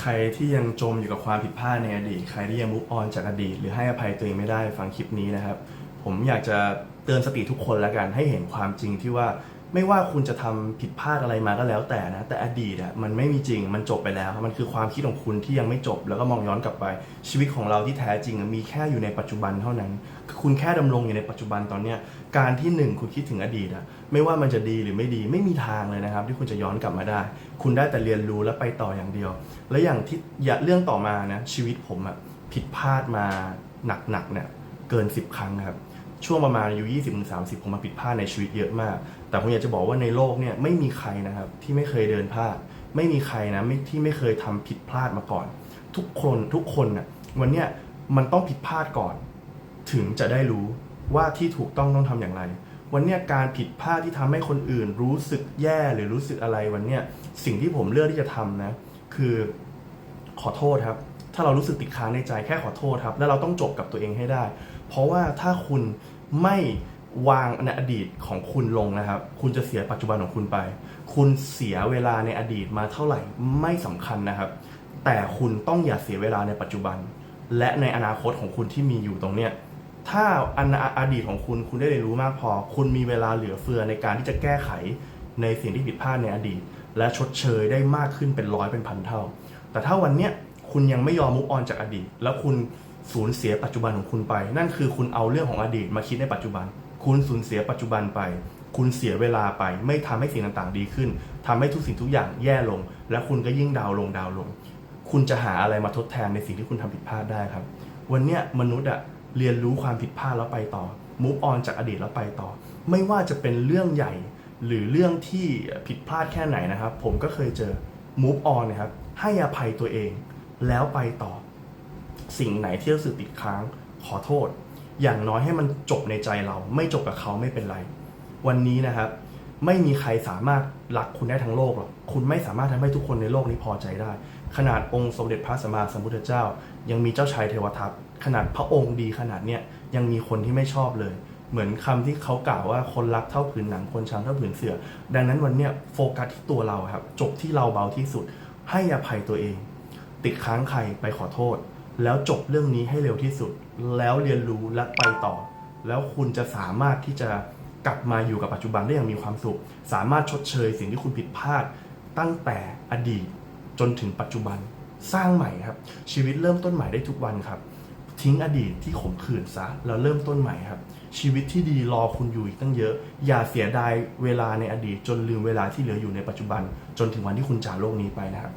ใครที่ยังจมอยู่กับความผิดพลาดในอดีต ใครที่ยังมุกออนจากอดีต หรือให้อภัยตัวเองไม่ได้ฟังคลิปนี้นะครับ ผมอยากจะเตือนสติทุกคนแล้วกันให้เห็นความจริงที่ว่า ไม่ว่าคุณจะทำผิดพลาดอะไรมาก็แล้วแต่นะ แต่อดีตอะมันไม่มีจริงมันจบไปแล้วครับมันคือความคิดของคุณที่ยังไม่จบ แล้วก็มองย้อนกลับไป ชีวิตของเราที่แท้จริงอะมีแค่อยู่ในปัจจุบันเท่านั้นคือคุณแค่ดำรงอยู่ในปัจจุบันตอนเนี้ยการที่หนึ่งคุณคิดถึงอดีตอะไม่ว่ามันจะดีหรือไม่ดีไม่มีทางเลยนะครับ ที่คุณจะย้อนกลับมาได้ คุณได้แต่เรียนรู้และไปต่ออย่างเดียว และอย่างที่อย่าเรื่องต่อมานะชีวิตผมอะผิดพลาดมาหนักๆเนี่ยเกิน 10 ครั้งครับ ช่วงประมาณอายุ20ถึง30ผมมาผิดพลาดในชีวิตเยอะมาก แต่ผมอยากจะบอกว่าในโลกเนี่ยไม่มีใครนะครับที่ไม่เคยเดินพลาด ไม่มีใครนะไม่ที่ไม่เคยทำผิดพลาดมาก่อน ทุกคนทุกคนน่ะวันเนี้ยมันต้องผิดพลาดก่อน ถึงจะได้รู้ว่าที่ถูกต้องต้องทำอย่างไร วันเนี้ยการผิดพลาดที่ทำให้คนอื่น รู้สึกแย่หรือรู้สึกอะไรวันเนี้ยสิ่งที่ผมเลือกที่จะทำนะ คือขอโทษครับ ถ้าเรารู้สึกติดค้างในใจแค่ขอโทษครับ แล้วเราต้องจบกับตัวเองให้ได้ เพราะว่าถ้าคุณไม่วางในอดีตของคุณลงนะครับ คุณจะเสียปัจจุบันของคุณไป คุณเสียเวลาในอดีตมาเท่าไหร่ไม่สำคัญนะครับ แต่คุณต้องอย่าเสียเวลาในปัจจุบัน และในอนาคตของคุณที่มีอยู่ตรงเนี้ยถ้าอนอดีตของคุณคุณได้เรียนรู้มากพอ คุณมีเวลาเหลือเฟือในการที่จะแก้ไขในสิ่งที่ผิดพลาดในอดีต และชดเชยได้มากขึ้นเป็นร้อยเป็นพันเท่า แต่ถ้าวันเนี้ย คุณยังไม่ยอมมุกออนจากอดีต แล้วคุณสูญเสียปัจจุบันของคุณไป นั่นคือคุณเอาเรื่องของอดีตมาคิดในปัจจุบัน คุณสูญเสียปัจจุบันไป คุณเสียเวลาไป ไม่ทำให้สิ่งต่างๆ ดีขึ้นทำให้ทุกสิ่งทุกอย่างแย่ลง และคุณก็ยิ่งดาวลงดาวลง คุณจะหาอะไรมาทดแทนในสิ่งที่คุณทำผิดพลาดได้ครับ วันเนี้ยมนุษย์อะเรียนรู้ความผิดพลาดแล้วไปต่อ move on จากอดีตแล้วไปต่อ ไม่ว่าจะเป็นเรื่องใหญ่ หรือเรื่องที่ผิดพลาดแค่ไหนนะครับ ผมก็เคยเจอ move on นะครับให้อภัยตัวเอง แล้วไปต่อ สิ่งไหนที่รู้สึกติดค้างขอโทษ อย่างน้อยให้มันจบในใจเรา ไม่จบกับเขาไม่เป็นไร วันนี้นะครับ ไม่มีใครสามารถรักคุณได้ทั้งโลกหรอกคุณไม่สามารถทำให้ทุกคนในโลกนี้พอใจได้ ขนาดองค์สมเด็จพระสัมมาสัมพุทธเจ้า ยังมีเจ้าชายเทวทัตขนาดพระองค์ดีขนาดเนี้ยยังมีคนที่ไม่ชอบเลยเหมือนคำที่เขากล่าวว่าคนรักเท่าผืนหนังคนชังเท่าผืนเสือ ดังนั้นวันเนี้ยโฟกัสที่ตัวเราครับ จบที่เราเบาที่สุด ให้อภัยตัวเอง ติดค้างใครไปขอโทษ แล้วจบเรื่องนี้ให้เร็วที่สุด แล้วเรียนรู้และไปต่อ แล้วคุณจะสามารถที่จะกลับมาอยู่กับปัจจุบันได้อย่างมีความสุข สามารถชดเชยสิ่งที่คุณผิดพลาด ตั้งแต่อดีตจนถึงปัจจุบันสร้างใหม่ครับ ชีวิตเริ่มต้นใหม่ได้ทุกวันครับ ทิ้งอดีตที่ขมขื่นซะแล้วเริ่มต้นใหม่ครับ ชีวิตที่ดีรอคุณอยู่อีกตั้งเยอะ อย่าเสียดายเวลาในอดีตจนลืมเวลาที่เหลืออยู่ในปัจจุบัน จนถึงวันที่คุณจากโลกนี้ไปนะครับ